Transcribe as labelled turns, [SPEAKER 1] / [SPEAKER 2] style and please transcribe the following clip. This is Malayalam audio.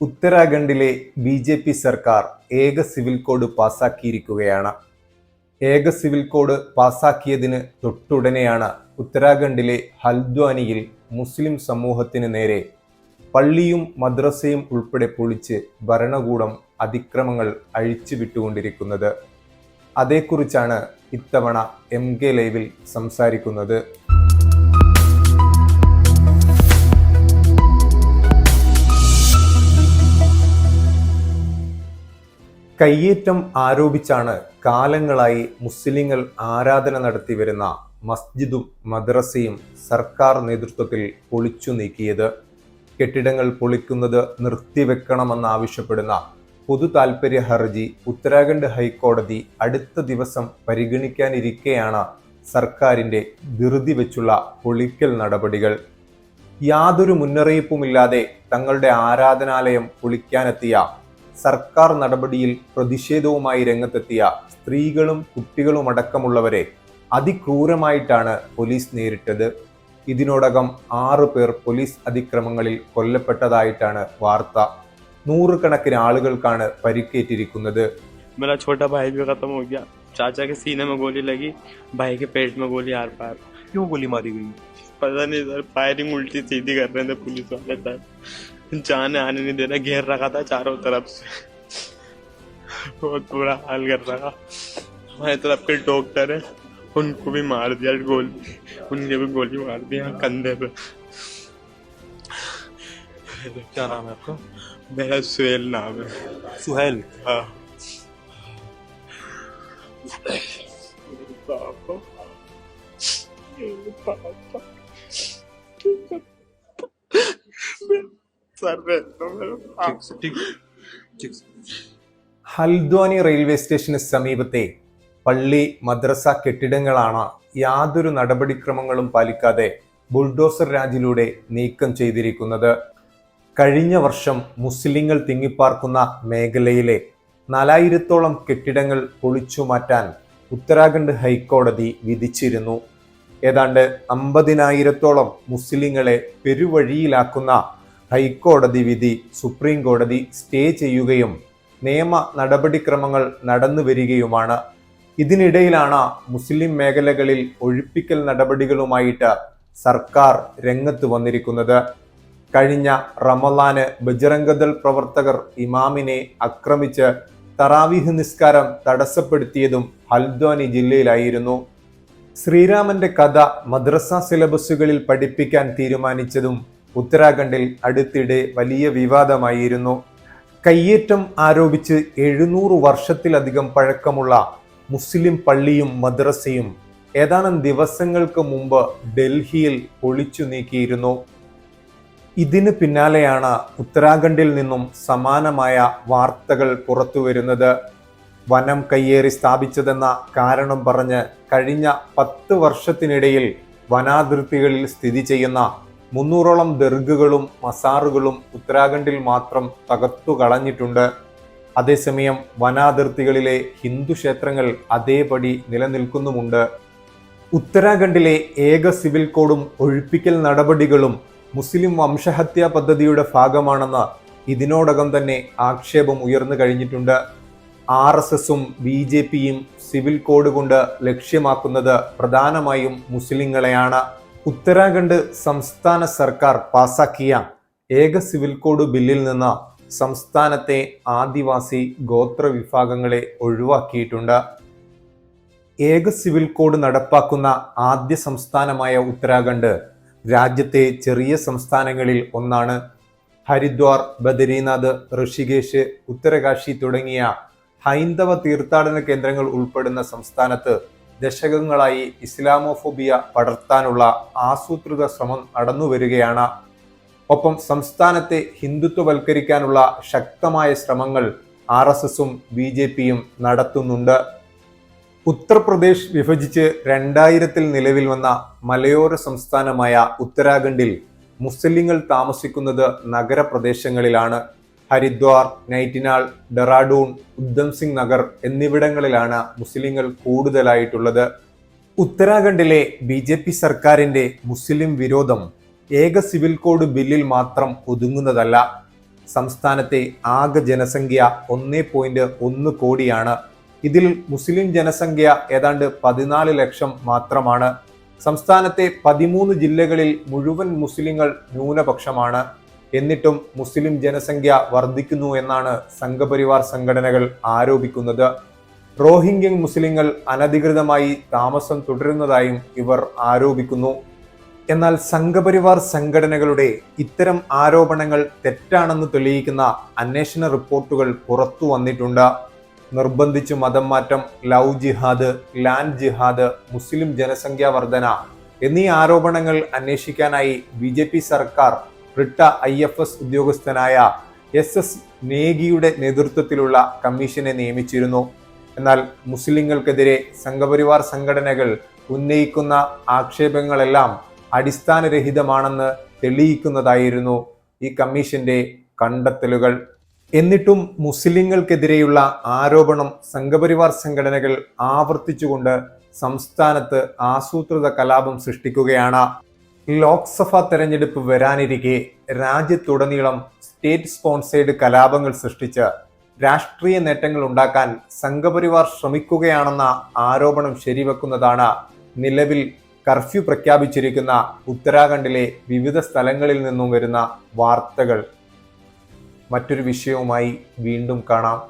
[SPEAKER 1] ഉത്തരാഖണ്ഡിലെ ബി ജെ പി സർക്കാർ ഏക സിവിൽ കോഡ് പാസാക്കിയിരിക്കുകയാണ്. ഏക സിവിൽ കോഡ് പാസാക്കിയതിന് തൊട്ടുടനെയാണ് ഉത്തരാഖണ്ഡിലെ ഹൽദ്വാനിയിൽ മുസ്ലിം സമൂഹത്തിന് നേരെ പള്ളിയും മദ്രസയും ഉൾപ്പെടെ പൊളിച്ച് ഭരണകൂടം അതിക്രമങ്ങൾ അഴിച്ചുവിട്ടുകൊണ്ടിരിക്കുന്നത്. അതേക്കുറിച്ചാണ് ഇത്തവണ എം കെ ലൈവിൽ സംസാരിക്കുന്നത്. കയ്യേറ്റം ആരോപിച്ചാണ് കാലങ്ങളായി മുസ്ലിങ്ങൾ ആരാധന നടത്തി വരുന്ന മസ്ജിദും മദ്രസയും സർക്കാർ നേതൃത്വത്തിൽ പൊളിച്ചു നീക്കിയത്. കെട്ടിടങ്ങൾ പൊളിക്കുന്നത് നിർത്തിവെക്കണമെന്നാവശ്യപ്പെടുന്ന പൊതു താൽപര്യ ഹർജി ഉത്തരാഖണ്ഡ് ഹൈക്കോടതി അടുത്ത ദിവസം പരിഗണിക്കാനിരിക്കെയാണ് സർക്കാരിന്റെ ധൃതി വെച്ചുള്ള പൊളിക്കൽ നടപടികൾ. യാതൊരു മുന്നറിയിപ്പുമില്ലാതെ തങ്ങളുടെ ആരാധനാലയം പൊളിക്കാനെത്തിയ സർക്കാർ നടപടിയിൽ പ്രതിഷേധവുമായി രംഗത്തെത്തിയ സ്ത്രീകളും കുട്ടികളുമടക്കമുള്ളവരെ അതിക്രൂരമായിട്ടാണ് പോലീസ് നേരിട്ടത് ഇതിനോടകം ആറു പേർ പോലീസ് അതിക്രമങ്ങളിൽ കൊല്ലപ്പെട്ടതായിട്ടാണ് വാർത്ത നൂറുകണക്കിന് ആളുകൾക്കാണ് പരിക്കേറ്റിരിക്കുന്നത്
[SPEAKER 2] मेरा छोटा भाई भी खत्म हो गया चाचा के सीने में गोली लगी भाई के पेट में गोली आर पार
[SPEAKER 3] क्यों गोली मारी गई
[SPEAKER 2] पता नहीं सर फायरिंग उल्टी सीधी कर रहे थे पुलिस वाले सर जाने आने नहीं दे रहा घेर रखा था चारों तरफ़ से। बहुत बुरा हाल कर रखा हमारे तरफ़ के डॉक्टर है उनको भी मार दिया गोली। उनके भी गोली मार दिया कंधे पे।
[SPEAKER 3] क्या नाम है आपका?
[SPEAKER 2] मेरा सुहेल नाम है।
[SPEAKER 3] सुहेल?
[SPEAKER 2] हाँ। पापा। पापा।
[SPEAKER 1] ഹൽദ്വാനി റെയിൽവേ സ്റ്റേഷന് സമീപത്തെ പള്ളി മദ്രസ കെട്ടിടങ്ങളാണ് യാതൊരു നടപടിക്രമങ്ങളും പാലിക്കാതെ ബുൾഡോസർ രാജിലൂടെ നീക്കം ചെയ്തിരിക്കുന്നത്. കഴിഞ്ഞ വർഷം മുസ്ലിങ്ങൾ തിങ്ങിപ്പാർക്കുന്ന മേഖലയിലെ നാലായിരത്തോളം കെട്ടിടങ്ങൾ പൊളിച്ചു മാറ്റാൻ ഉത്തരാഖണ്ഡ് ഹൈക്കോടതി വിധിച്ചിരുന്നു. ഏതാണ്ട് അമ്പതിനായിരത്തോളം മുസ്ലിങ്ങളെ പെരുവഴിയിലാക്കുന്ന ഹൈക്കോടതി വിധി സുപ്രീം കോടതി സ്റ്റേ ചെയ്യുകയും നിയമ നടപടിക്രമങ്ങൾ നടന്നു വരികയുമാണ്. ഇതിനിടയിലാണ് മുസ്ലിം മേഖലകളിൽ ഒഴിപ്പിക്കൽ നടപടികളുമായിട്ട് സർക്കാർ രംഗത്ത് വന്നിരിക്കുന്നത്. കഴിഞ്ഞ റമലാന് ബജറംഗദൾ പ്രവർത്തകർ ഇമാമിനെ ആക്രമിച്ച് തറാവിഹ് നിസ്കാരം തടസ്സപ്പെടുത്തിയതും ഹൽദ്വാനി ജില്ലയിലായിരുന്നു. ശ്രീരാമന്റെ കഥ മദ്രസ സിലബസുകളിൽ പഠിപ്പിക്കാൻ തീരുമാനിച്ചതും ഉത്തരാഖണ്ഡിൽ അടുത്തിടെ വലിയ വിവാദമായിരുന്നു. കയ്യേറ്റം ആരോപിച്ച് എഴുന്നൂറ് വർഷത്തിലധികം പഴക്കമുള്ള മുസ്ലിം പള്ളിയും മദ്രസയും ഏതാനും ദിവസങ്ങൾക്ക് മുമ്പ് ഡൽഹിയിൽ പൊളിച്ചു നീക്കിയിരുന്നു. ഇതിന് പിന്നാലെയാണ് ഉത്തരാഖണ്ഡിൽ നിന്നും സമാനമായ വാർത്തകൾ പുറത്തുവരുന്നത് വനം കയ്യേറി സ്ഥാപിച്ചതെന്ന കാരണം പറഞ്ഞ് കഴിഞ്ഞ പത്ത് വർഷത്തിനിടയിൽ വനാതിർത്തികളിൽ സ്ഥിതി ചെയ്യുന്ന മുന്നൂറോളം ദർഗകളും മസാറുകളും ഉത്തരാഖണ്ഡിൽ മാത്രം തകർത്തു കളഞ്ഞിട്ടുണ്ട്. അതേസമയം വനാതിർത്തികളിലെ ഹിന്ദു ക്ഷേത്രങ്ങൾ അതേപടി നിലനിൽക്കുന്നുമുണ്ട്. ഉത്തരാഖണ്ഡിലെ ഏക സിവിൽ കോഡും ഒഴിപ്പിക്കൽ നടപടികളും മുസ്ലിം വംശഹത്യാ പദ്ധതിയുടെ ഭാഗമാണെന്ന് ഇതിനോടകം തന്നെ ആക്ഷേപം ഉയർന്നു കഴിഞ്ഞിട്ടുണ്ട്. ആർ എസ് എസും ബി ജെ പിയും സിവിൽ കോഡ് കൊണ്ട് ലക്ഷ്യമാക്കുന്നത് പ്രധാനമായും മുസ്ലിങ്ങളെയാണ്. ഉത്തരാഖണ്ഡ് സംസ്ഥാന സർക്കാർ പാസാക്കിയ ഏക സിവിൽ കോഡ് ബില്ലിൽ നിന്ന് സംസ്ഥാനത്തെ ആദിവാസി ഗോത്ര വിഭാഗങ്ങളെ ഒഴിവാക്കിയിട്ടുണ്ട്. ഏക സിവിൽ കോഡ് നടപ്പാക്കുന്ന ആദ്യ സംസ്ഥാനമായ ഉത്തരാഖണ്ഡ് രാജ്യത്തെ ചെറിയ സംസ്ഥാനങ്ങളിൽ ഒന്നാണ്. ഹരിദ്വാർ ബദരീനാഥ് ഋഷികേശ് ഉത്തരകാശി തുടങ്ങിയ ഹൈന്ദവ തീർത്ഥാടന കേന്ദ്രങ്ങൾ ഉൾപ്പെടുന്ന സംസ്ഥാനത്ത് ദശകങ്ങളായി ഇസ്ലാമോഫോബിയ പടർത്താനുള്ള ആസൂത്രിത ശ്രമം നടന്നുവരികയാണ് ഒപ്പം സംസ്ഥാനത്തെ ഹിന്ദുത്വവൽക്കരിക്കാനുള്ള ശക്തമായ ശ്രമങ്ങൾ ആർ എസ് എസും ബി ജെ പിയും നടത്തുന്നുണ്ട്. ഉത്തർപ്രദേശ് വിഭജിച്ച് രണ്ടായിരത്തിൽ നിലവിൽ വന്ന മലയോര സംസ്ഥാനമായ ഉത്തരാഖണ്ഡിൽ മുസ്ലിങ്ങൾ താമസിക്കുന്നത് നഗരപ്രദേശങ്ങളിലാണ്. ഹരിദ്വാർ നൈറ്റിനാൾ ഡെറാഡൂൺ ഉദ്ധം സിംഗ് നഗർ എന്നിവിടങ്ങളിലാണ് മുസ്ലിങ്ങൾ കൂടുതലായിട്ടുള്ളത്. ഉത്തരാഖണ്ഡിലെ ബി ജെ പി സർക്കാരിന്റെ മുസ്ലിം വിരോധം ഏക സിവിൽ കോഡ് ബില്ലിൽ മാത്രം ഒതുങ്ങുന്നതല്ല. സംസ്ഥാനത്തെ ആകെ ജനസംഖ്യ ഒന്നേ പോയിന്റ് ഒന്ന് കോടിയാണ്. ഇതിൽ മുസ്ലിം ജനസംഖ്യ ഏതാണ്ട് പതിനാല് ലക്ഷം മാത്രമാണ്. സംസ്ഥാനത്തെ പതിമൂന്ന് ജില്ലകളിൽ മുഴുവൻ മുസ്ലിങ്ങൾ ന്യൂനപക്ഷമാണ്. എന്നിട്ടും മുസ്ലിം ജനസംഖ്യ വർദ്ധിക്കുന്നു എന്നാണ് സംഘപരിവാർ സംഘടനകൾ ആരോപിക്കുന്നത്. റോഹിംഗ്യൻ മുസ്ലിങ്ങൾ അനധികൃതമായി താമസം തുടരുന്നതായും ഇവർ ആരോപിക്കുന്നു. എന്നാൽ സംഘപരിവാർ സംഘടനകളുടെ ഇത്തരം ആരോപണങ്ങൾ തെറ്റാണെന്ന് തെളിയിക്കുന്ന അന്വേഷണ റിപ്പോർട്ടുകൾ പുറത്തു വന്നിട്ടുണ്ട്. നിർബന്ധിച്ച് മതം മാറ്റം ലവ് ജിഹാദ് ലാൻഡ് ജിഹാദ് മുസ്ലിം ജനസംഖ്യാ വർധന എന്നീ ആരോപണങ്ങൾ അന്വേഷിക്കാനായി ബി സർക്കാർ റിട്ട ഐ എഫ് എസ് ഉദ്യോഗസ്ഥനായ എസ് എസ് നേഗിയുടെ നേതൃത്വത്തിലുള്ള കമ്മീഷനെ നിയമിച്ചിരുന്നു. എന്നാൽ മുസ്ലിങ്ങൾക്കെതിരെ സംഘപരിവാർ സംഘടനകൾ ഉന്നയിക്കുന്ന ആക്ഷേപങ്ങളെല്ലാം അടിസ്ഥാനരഹിതമാണെന്ന് തെളിയിക്കുന്നതായിരുന്നു ഈ കമ്മീഷന്റെ കണ്ടെത്തലുകൾ. എന്നിട്ടും മുസ്ലിങ്ങൾക്കെതിരെയുള്ള ആരോപണം സംഘപരിവാർ സംഘടനകൾ ആവർത്തിച്ചുകൊണ്ട് സംസ്ഥാനത്ത് ആസൂത്രിത കലാപം സൃഷ്ടിക്കുകയാണ്. ലോക്സഭാ തെരഞ്ഞെടുപ്പ് വരാനിരിക്കെ രാജ്യത്തുടനീളം സ്റ്റേറ്റ് സ്പോൺസേഡ് കലാപങ്ങൾ സൃഷ്ടിച്ച് രാഷ്ട്രീയ നേട്ടങ്ങൾ ഉണ്ടാക്കാൻ സംഘപരിവാർ ശ്രമിക്കുകയാണെന്ന ആരോപണം ശരിവെക്കുന്നതാണ് നിലവിൽ കർഫ്യൂ പ്രഖ്യാപിച്ചിരിക്കുന്ന ഉത്തരാഖണ്ഡിലെ വിവിധ സ്ഥലങ്ങളിൽ നിന്നും വരുന്ന വാർത്തകൾ. മറ്റൊരു വിഷയവുമായി വീണ്ടും കാണാം.